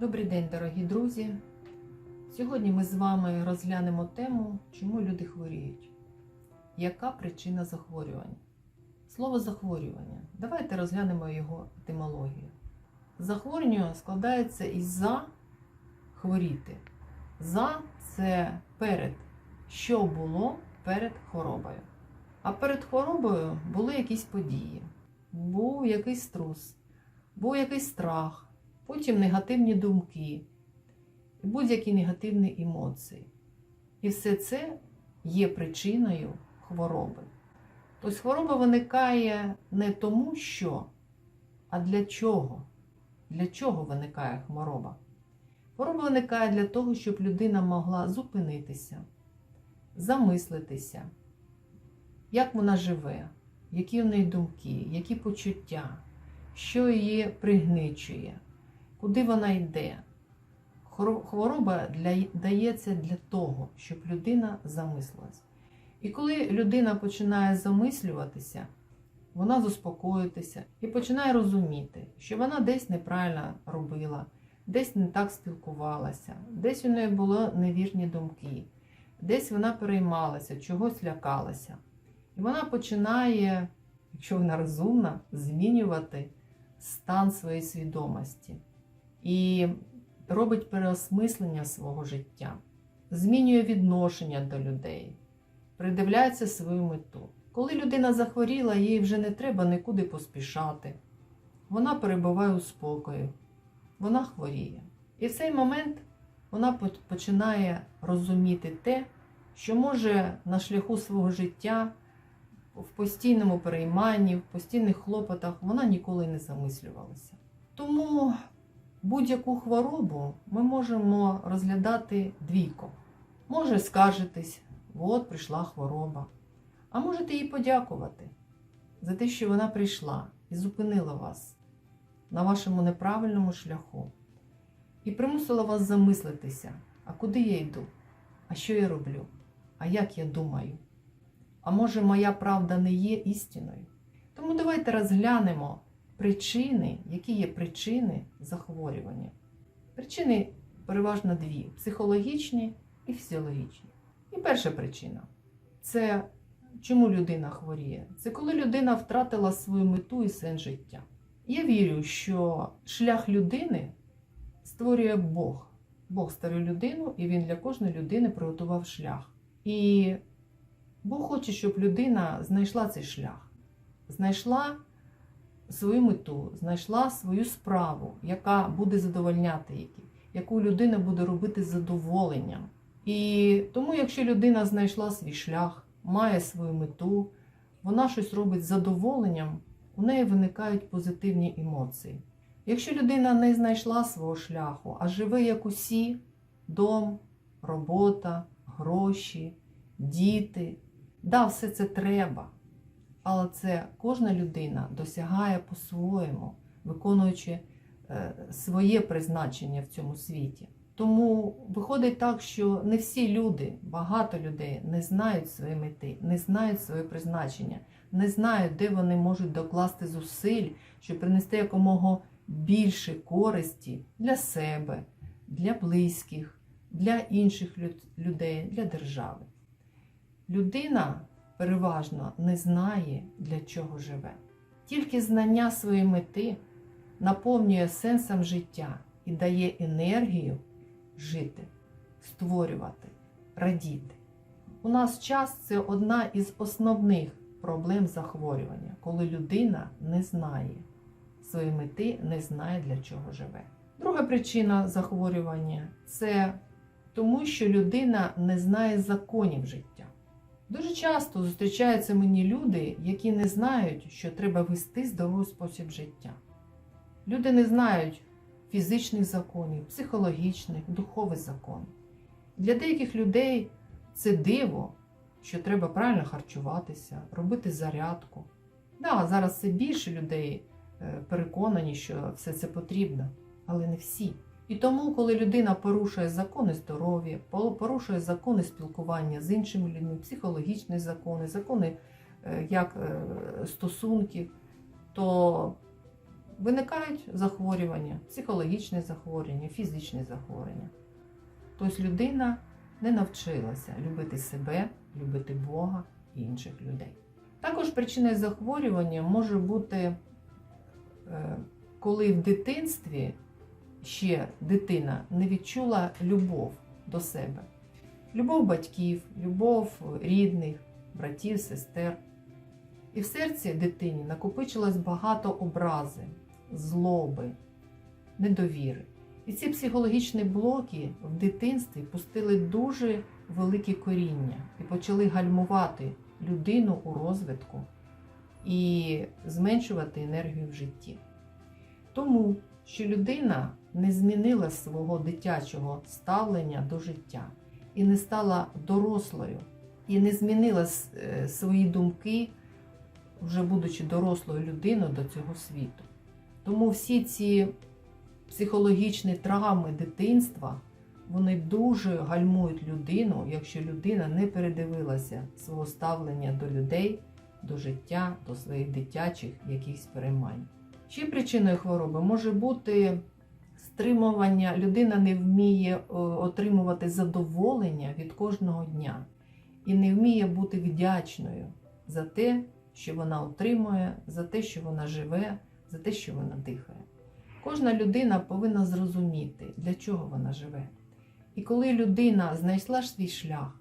Добрий день, дорогі друзі! Сьогодні ми з вами розглянемо тему, чому люди хворіють. Яка причина захворювання? Слово захворювання. Давайте розглянемо його етимологію. Захворювання складається із за хворіти. За це перед, що було перед хворобою. А перед хворобою були якісь події, був якийсь струс, був якийсь страх, потім негативні думки, будь-які негативні емоції. І все це є причиною хвороби. Тобто хвороба виникає не тому, що, а для чого? Для чого виникає хвороба? Хвороба виникає для того, щоб людина могла зупинитися, замислитися, як вона живе, які в неї думки, які почуття, що її пригничує, куди вона йде. Хвороба для, дається для того, щоб людина замислилась. І коли людина починає замислюватися, вона заспокоїтися і починає розуміти, що вона десь неправильно робила, десь не так спілкувалася, десь у неї були невірні думки, десь вона переймалася, чогось лякалася. І вона починає, якщо вона розумна, змінювати стан своєї свідомості і робить переосмислення свого життя, змінює відношення до людей, придивляється свою мету. Коли людина захворіла, їй вже не треба нікуди поспішати. Вона перебуває у спокої, вона хворіє. І в цей момент вона починає розуміти те, що може на шляху свого життя в постійному перейманні, в постійних хлопотах вона ніколи не замислювалася. Тому будь-яку хворобу ми можемо розглядати двійко. Може скаржитись, от прийшла хвороба. А можете їй подякувати за те, що вона прийшла і зупинила вас на вашому неправильному шляху і примусила вас замислитися, а куди я йду, а що я роблю, а як я думаю. А може, моя правда не є істиною? Тому давайте розглянемо причини, які є причини захворювання. Причини переважно дві: психологічні і фізіологічні. І перша причина це чому людина хворіє? Це коли людина втратила свою мету і сенс життя. Я вірю, що шлях людини створює Бог. Бог створив людину, і він для кожної людини приготував шлях. І Бог хоче, щоб людина знайшла цей шлях, знайшла свою мету, знайшла свою справу, яка буде задовольняти її, яку людина буде робити з задоволенням. І тому, якщо людина знайшла свій шлях, має свою мету, вона щось робить з задоволенням, у неї виникають позитивні емоції. Якщо людина не знайшла свого шляху, а живе як усі, дом, робота, гроші, діти, да, все це треба. Але це кожна людина досягає по-своєму, виконуючи е, своє призначення в цьому світі. Тому виходить так, що не всі люди, багато людей не знають своєї мети, не знають своє призначення, не знають, де вони можуть докласти зусиль, щоб принести якомога більше користі для себе, для близьких, для інших людей, для держави. Людина переважно не знає, для чого живе. Тільки знання своєї мети наповнює сенсом життя і дає енергію жити, створювати, радіти. У нас час це одна із основних проблем захворювання, коли людина не знає своєї мети, не знає, для чого живе. Друга причина захворювання це тому, що людина не знає законів життя. Дуже часто зустрічаються мені люди, які не знають, що треба вести здоровий спосіб життя. Люди не знають фізичних законів, психологічних, духових законів. Для деяких людей це диво, що треба правильно харчуватися, робити зарядку. Да, зараз все більше людей е, переконані, що все це потрібно, але не всі. І тому, коли людина порушує закони здоров'я, порушує закони спілкування з іншими людьми, психологічні закони, закони е, як е, стосунків, то виникають захворювання, психологічні захворювання, фізичні захворювання. Тобто людина не навчилася любити себе, любити Бога і інших людей. Також причиною захворювання може бути, е, коли в дитинстві ще дитина не відчула любов до себе. Любов батьків, любов рідних, братів, сестер. І в серці дитині накопичилось багато образи, злоби, недовіри. І ці психологічні блоки в дитинстві пустили дуже великі коріння і почали гальмувати людину у розвитку і зменшувати енергію в житті. Тому що людина не змінила свого дитячого ставлення до життя і не стала дорослою, і не змінила е, свої думки, вже будучи дорослою людиною до цього світу. Тому всі ці психологічні травми дитинства вони дуже гальмують людину, якщо людина не передивилася свого ставлення до людей, до життя, до своїх дитячих якихось переймань. Ще причиною хвороби може бути стримування. Людина не вміє е, отримувати задоволення від кожного дня і не вміє бути вдячною за те, що вона отримує, за те, що вона живе, за те, що вона дихає. Кожна людина повинна зрозуміти, для чого вона живе. І коли людина знайшла свій шлях,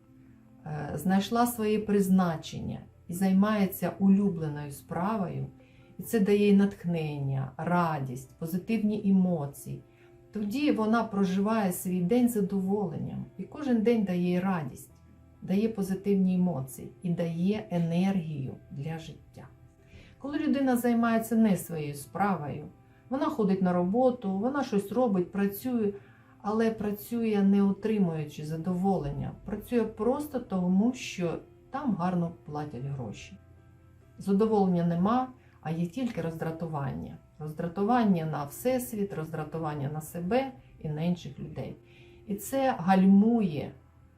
е, знайшла своє призначення і займається улюбленою справою, і це дає їй натхнення, радість, позитивні емоції, тоді вона проживає свій день задоволенням. І кожен день дає їй радість, дає позитивні емоції і дає енергію для життя. Коли людина займається не своєю справою, вона ходить на роботу, вона щось робить, працює, але працює не отримуючи задоволення, працює просто тому, що там гарно платять гроші. Задоволення нема, а є тільки роздратування. Роздратування на всесвіт, роздратування на себе і на інших людей. І це гальмує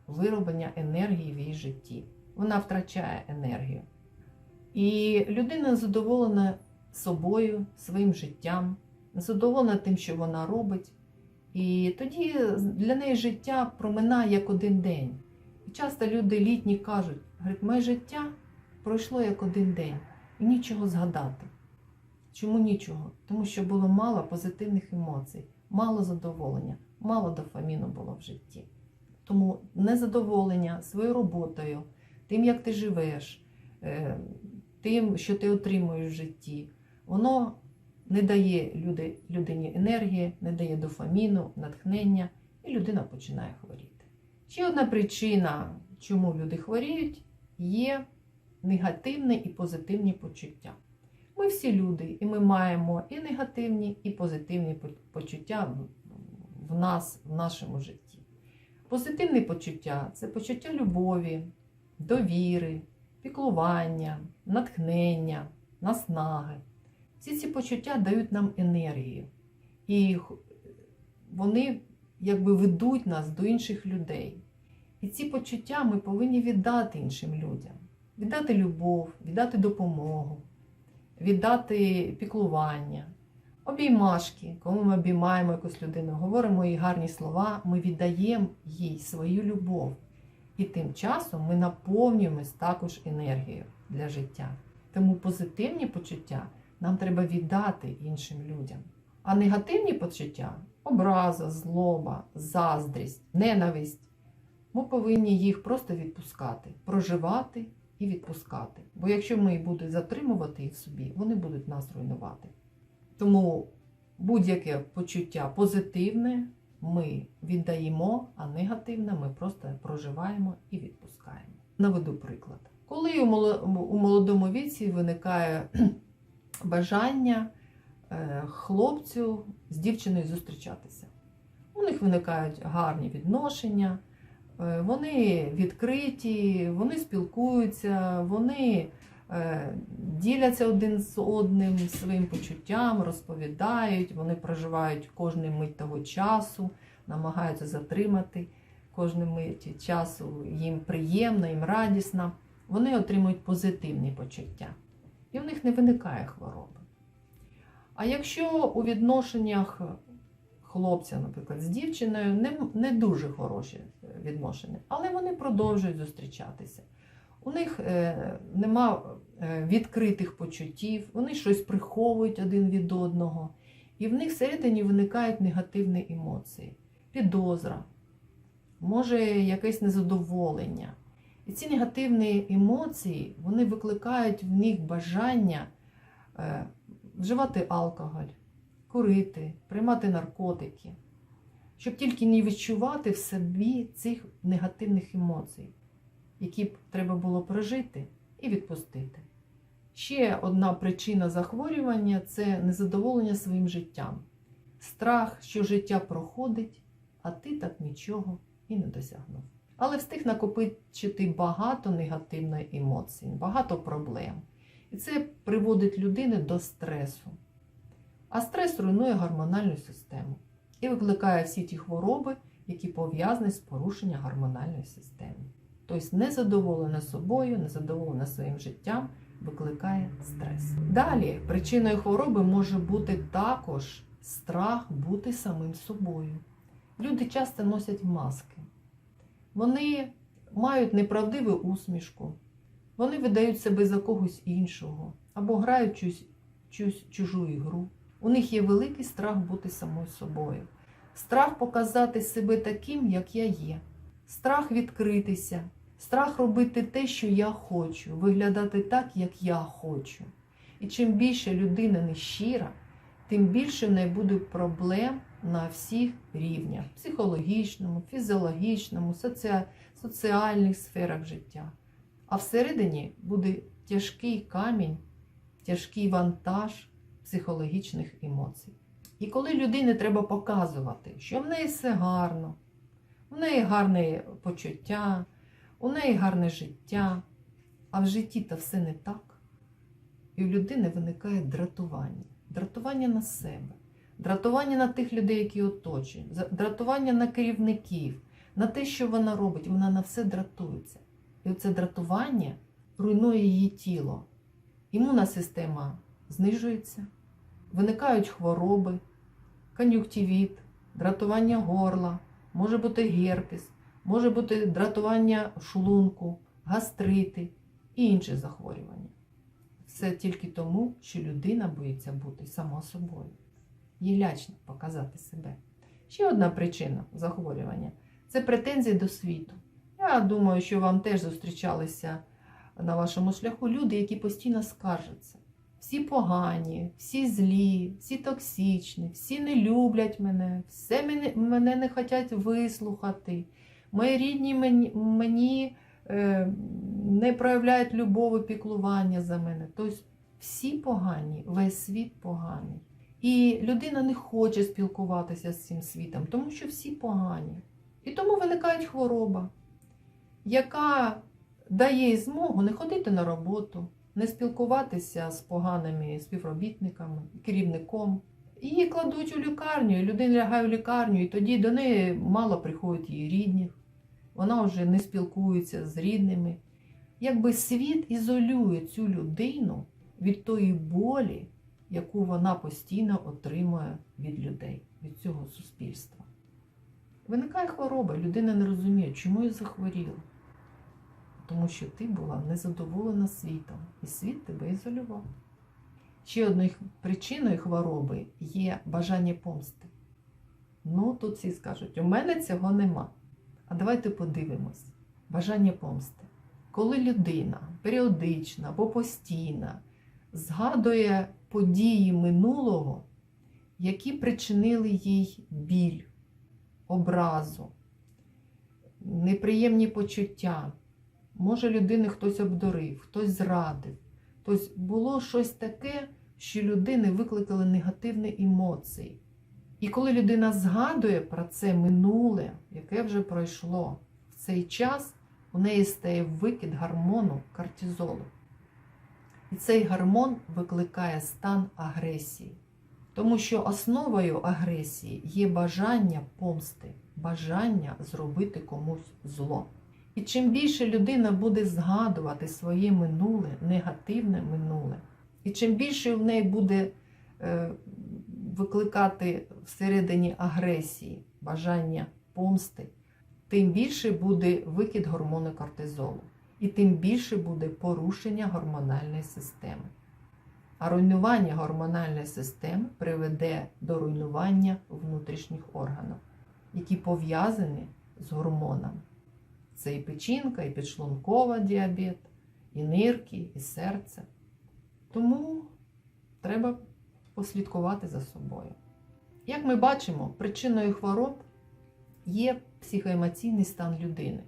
вироблення енергії в її житті. Вона втрачає енергію. І людина задоволена собою, своїм життям, задоволена тим, що вона робить. І тоді для неї життя проминає як один день. І часто люди літні кажуть, говорять, моє життя пройшло як один день і нічого згадати. Чому нічого? Тому що було мало позитивних емоцій, мало задоволення, мало дофаміну було в житті. Тому незадоволення своєю роботою, тим, як ти живеш, е, тим, що ти отримуєш в житті, воно не дає люди, людині енергії, не дає дофаміну, натхнення, і людина починає хворіти. Ще одна причина, чому люди хворіють, є негативні і позитивні почуття. Ми всі люди, і ми маємо і негативні, і позитивні почуття в- нас, в нашому житті. Позитивні почуття це почуття любові, довіри, піклування, натхнення, наснаги. Всі ці почуття дають нам енергію. І вони якби ведуть нас до інших людей. І ці почуття ми повинні віддати іншим людям. Віддати любов, віддати допомогу, віддати піклування, обіймашки, коли ми обіймаємо якусь людину, говоримо їй гарні слова, ми віддаємо їй свою любов. І тим часом ми наповнюємось також енергією для життя. Тому позитивні почуття нам треба віддати іншим людям. А негативні почуття образа, злоба, заздрість, ненависть. Ми повинні їх просто відпускати, проживати і відпускати. Бо якщо ми будемо затримувати їх собі, вони будуть нас руйнувати. Тому будь-яке почуття позитивне ми віддаємо, а негативне ми просто проживаємо і відпускаємо. Наведу приклад. Коли у молодому віці виникає бажання е, хлопцю з дівчиною зустрічатися. У них виникають гарні відношення, вони відкриті, вони спілкуються, вони е, діляться один з одним своїм почуттям, розповідають, вони проживають кожну мить того часу, намагаються затримати кожну мить часу, їм приємно, їм радісно. Вони отримують позитивні почуття. І в них не виникає хвороби. А якщо у відношеннях хлопця, наприклад, з дівчиною не, не дуже хороші е, відношення, але вони продовжують зустрічатися. У них е, нема е, відкритих почуттів, вони щось приховують один від одного, і в них всередині виникають негативні емоції, підозра, може якесь незадоволення. І ці негативні емоції вони викликають в них бажання е, вживати алкоголь, курити, приймати наркотики, щоб тільки не відчувати в собі цих негативних емоцій, які б треба було прожити і відпустити. Ще одна причина захворювання це незадоволення своїм життям, страх, що життя проходить, а ти так нічого і не досягнув. Але встиг накопичити багато негативної емоцій, багато проблем. І це приводить людину до стресу. А стрес руйнує гормональну систему і викликає всі ті хвороби, які пов'язані з порушенням гормональної системи. Тобто незадоволена собою, незадоволена своїм життям викликає стрес. Далі причиною хвороби може бути також страх бути самим собою. Люди часто носять маски. Вони мають неправдиву усмішку, вони видають себе за когось іншого або грають чусь, чусь чужу ігру. У них є великий страх бути самою собою, страх показати себе таким, як я є, страх відкритися, страх робити те, що я хочу, виглядати так, як я хочу. І чим більше людина нещира, тим більше в неї буде проблем на всіх рівнях психологічному, фізіологічному, соці... соціальних сферах життя. А всередині буде тяжкий камінь, тяжкий вантаж психологічних емоцій. І коли людині треба показувати, що в неї все гарно, в неї гарне почуття, у неї гарне життя, а в житті то все не так, і в людини виникає дратування, дратування на себе, дратування на тих людей, які оточують, дратування на керівників, на те, що вона робить, вона на все дратується. І це дратування руйнує її тіло. Імунна система знижується, виникають хвороби, кон'юктивіт, дратування горла, може бути герпес, може бути дратування шлунку, гастрити і інші захворювання. Все тільки тому, що людина боїться бути сама собою. Їй лячно показати себе. Ще одна причина захворювання це претензії до світу. Я думаю, що вам теж зустрічалися на вашому шляху люди, які постійно скаржаться. Всі погані, всі злі, всі токсичні, всі не люблять мене, все мене, мене не хочуть вислухати. Мої рідні мені, мені е, не проявляють любові, піклування за мене. Тобто всі погані, весь світ поганий. І людина не хоче спілкуватися з цим світом, тому що всі погані. І тому виникає хвороба яка дає змогу не ходити на роботу, не спілкуватися з поганими співробітниками, керівником. Її кладуть у лікарню, і людина лягає в лікарню, і тоді до неї мало приходять її рідних. Вона вже не спілкується з рідними. Якби світ ізолює цю людину від тої болі, яку вона постійно отримує від людей, від цього суспільства. Виникає хвороба, людина не розуміє, чому я захворіла тому що ти була незадоволена світом, і світ тебе ізолював. Ще одною причиною хвороби є бажання помсти. Ну, тут всі скажуть, у мене цього нема. А давайте подивимось: бажання помсти. Коли людина періодично або постійно згадує події минулого, які причинили їй біль, образу, неприємні почуття. Може, людини хтось обдурив, хтось зрадив. Тобто було щось таке, що людини викликали негативні емоції. І коли людина згадує про це минуле, яке вже пройшло, в цей час у неї стає викид гормону кортизолу. І цей гормон викликає стан агресії. Тому що основою агресії є бажання помсти, бажання зробити комусь зло. І чим більше людина буде згадувати своє минуле, негативне минуле, і чим більше в неї буде е, викликати всередині агресії, бажання помсти, тим більше буде викид гормону кортизолу, і тим більше буде порушення гормональної системи. А руйнування гормональної системи приведе до руйнування внутрішніх органів, які пов'язані з гормонами. Це і печінка, і підшлункова діабет, і нирки, і серце. Тому треба послідкувати за собою. Як ми бачимо, причиною хвороб є психоемоційний стан людини,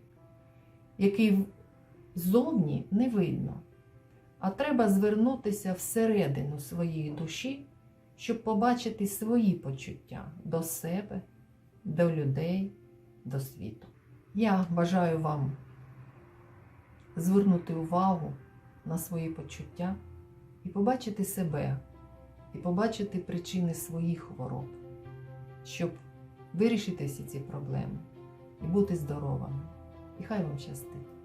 який ззовні не видно. А треба звернутися всередину своєї душі, щоб побачити свої почуття до себе, до людей, до світу. Я бажаю вам звернути увагу на свої почуття і побачити себе, і побачити причини своїх хвороб, щоб вирішити всі ці проблеми і бути здоровими. І хай вам щастить!